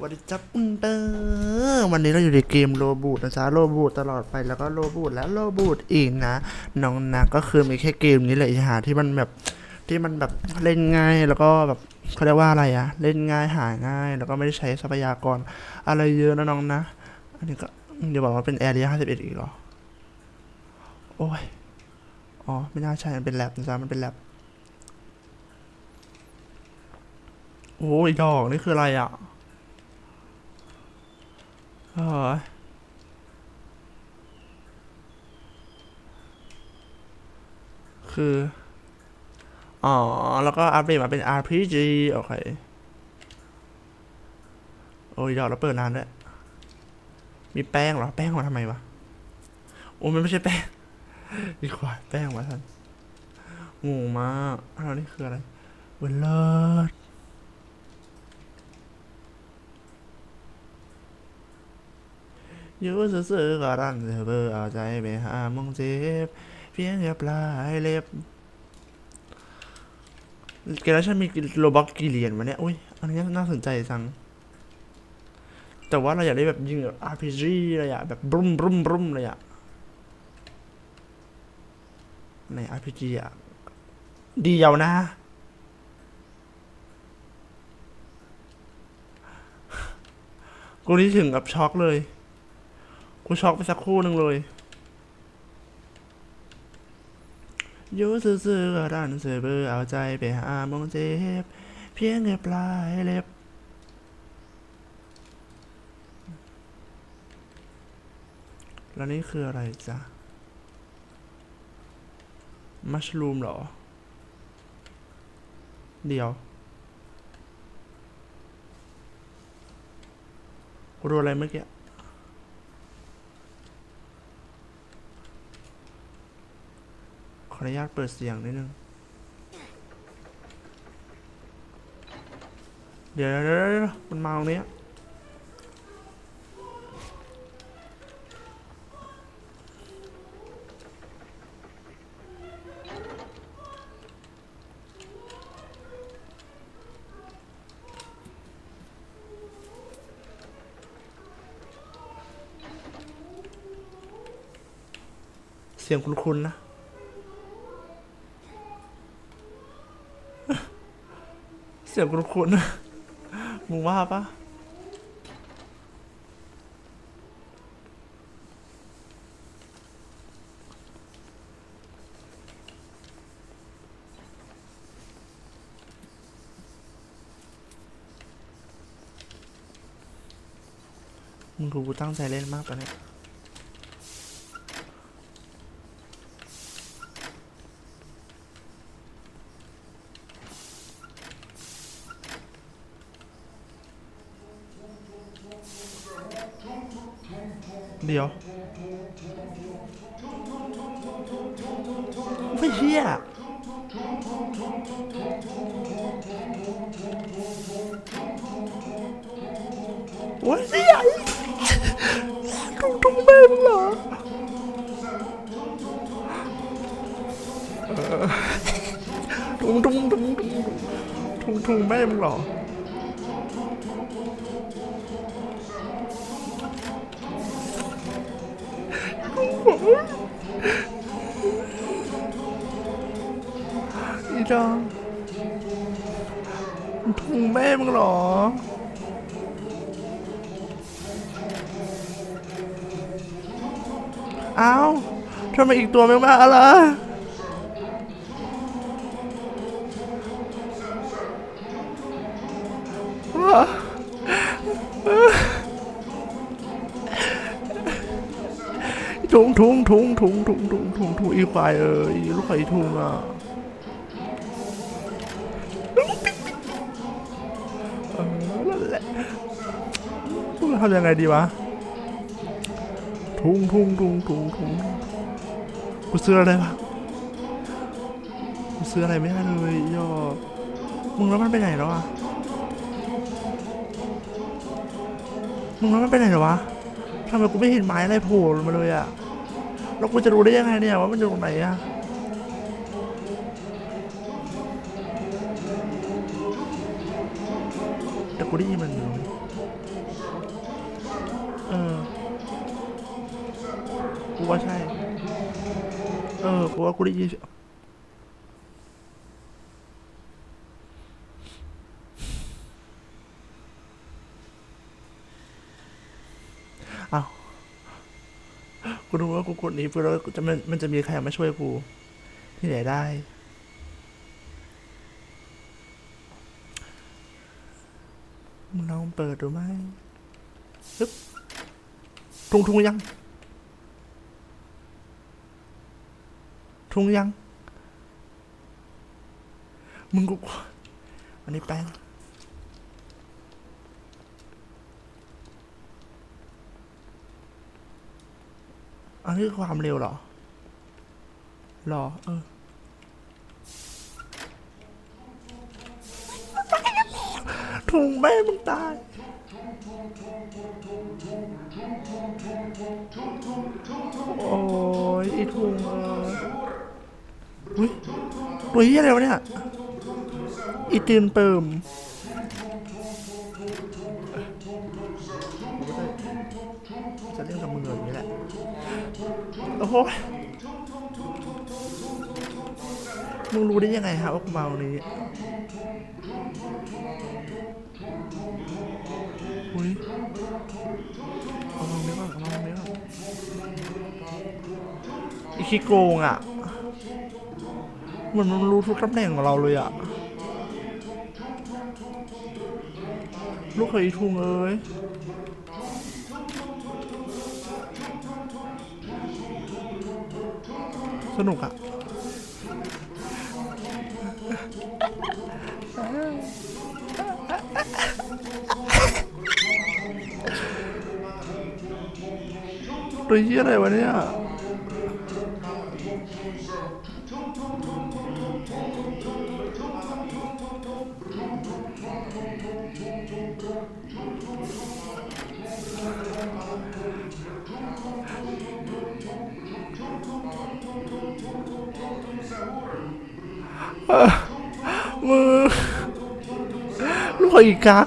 วันนี้จับอุนเตอร์วันนี้เราอยู่ในเกมโลบูดนะจ๊ะโลบูดตลอดไปแล้วก็โลบูดและโลบูดอีกนะ น้องนะก็คือมีแค่เกมนี้แหละหาที่มันแบบที่มันแบบเล่นง่ายแล้วก็แบบเขาเรียกว่าอะไรอะเล่นง่ายหาง่าย แล้วก็ไม่ได้ใช้ทรัพยากร อะไรเยอะนะน้องนะ อันนี้ก็เดี๋ยวบอกว่าเป็นแอร์เรียห้าสิบเอ็ดอีกเหรอ โอ้ย อ๋อ ไม่น่าใช่มันเป็นแลบนะจ๊ะมันเป็นแลบโอ้ยดอกนี่คืออะไรอะ ออคือ อ๋อ แล้วก็อัปเดตมาเป็น RPG โอเค โอ้ยดอกแล้วเปิดนานด้วย มีแป้งเหรอ แป้งมาทำไมวะ โอ้มันไม่ใช่แป้งดีกว่าแป้งมาท่านงงมากอ้าวนี่คืออะไรเวลเลิศ อยู่ซื่อๆก็รันเธอเบอร์เอาใจไปหามองเจ็บ เพียงแค่ปลายเล็บเกลชันมีโลบ็อกกี่เหรียญวะเนี่ยอุ้ย อันนี้น่าสนใจจัง แต่ว่าเราอยากได้แบบยิงแบบ RPG เลยอะแบบบรุมบรุมบรุมเลยอะใน RPG อะดียาวนะ กูนี่ถึงกับช็อกเลย กูช็อกไปสักครู่หนึ่งเลยอยูซื่อๆก็ดันเสือเบอร์เอาใจไปหามองเจ็บ เพียงแค่ปลายเล็บแล้วนี่คืออะไรจ๊ะ มัชลูมเหรอ เดี๋ยวกูดูอะไรเมื่อกี้ ออนุญาตเปิดเสียงนิดนึงเดี๋ยวเดี๋ยวเดี๋ยวมันมาตรงนี้เสียงคุ้นๆนะ สียงคุ้นๆนะมึงว่าปะมึงดูกูตั้งใจเล่นมากปะเนี่ย เดี๋ยวไม่เชี่ยโอ้ยเสียทุ่งทุ่งแม่มึงเหรอทุงทุงทุงทุงทุงทุงแม่มึงเหรอ อีดองทุ่งแม่มึงหรออ้าวทำไมอีกตัวไม่มาล่ะว้าทุงทุงทุงทุงทุงทุงทุงทุงอีควายเอออีลูกไข่ทุงอะ ทำยังไงดีวะ ทุงทุงทุงทุงทุงกูซื้ออะไรวะกูซื้ออะไรไม่ได้เลยย่อมึงแล้วมันไปไหนแล้วอะมึงแล้วมันไปไหนแล้ววะทำไมกูไม่เห็นไม้อะไรโผล่มาเลยอะแล้วกูจะรู้ได้ยังไงเนี่ยว่ามันอยู่ตรงไหนอะแต่กูได้ยินมันอยู่ ว่าใช่ เออกูว่ากูได้ยินอ้าวกูรู้ว่ากูกดนี้เพื่อแล้วจะมันมันจะมีใครมาช่วยกู ที่ไหนได้ มึงลองเปิดดูไหมฮึบทุงทุงยัง ทุงยัง มึงกูอันนี้แป้งอันนี้ความเร็วเหรอหรอ เออทุงแม่มึงตายโอ้ยไอีทุงเออ อุ้ยตัวเฮียอะไรวะเนี่ย อีตีนเปิมจะเล่นกับมืออย่างนี้แหละ โอ้โห มึงรู้ได้ยังไงครับว่ากูมานนี้อุ้ยเอาลองนี้ก่อนเอาลองนี้ก่อนอีคิโกงอะ เหมือนมันรู้ทุกตำแหน่งของเราเลยอะลูกเคยอีทุงเอ้ยสนุกอะตัวเฮียอะไรวะเนี่ย มือลูกอีกัก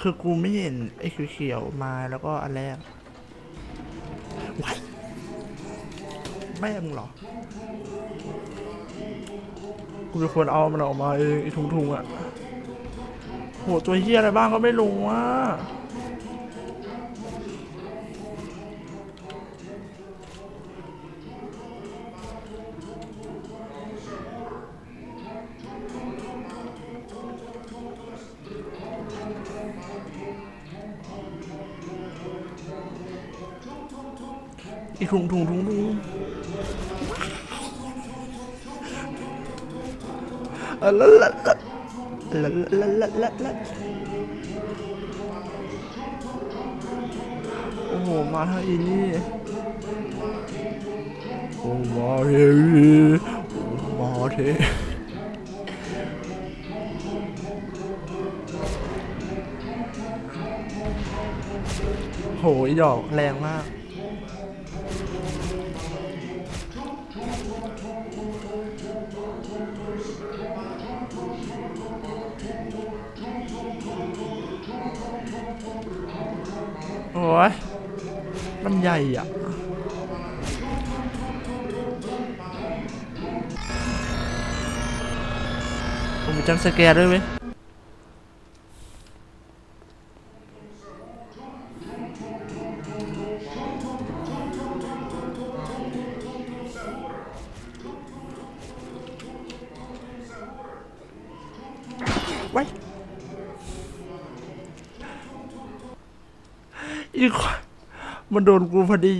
คือกูไม่เห็นไอ้เขียวๆมาแล้วก็อันแรกว้ายแม่มึงเหรอ กูเป็นคนเอามันออกมาเองไอ้ถุงๆอะโหตัวเฮียอะไรบ้างก็ไม่รู้ว่ะ อีทุงทุงทุงทุงเออละละละละละละละละโอ้โห มาทางอีนี่โอ้มาเทวีโอ้มาเทโหอีดอกแรงมาก โอ้ยมันใหญ่อะผมจำสแกร์ด้วยไหม อีกมันโดนกูพอดี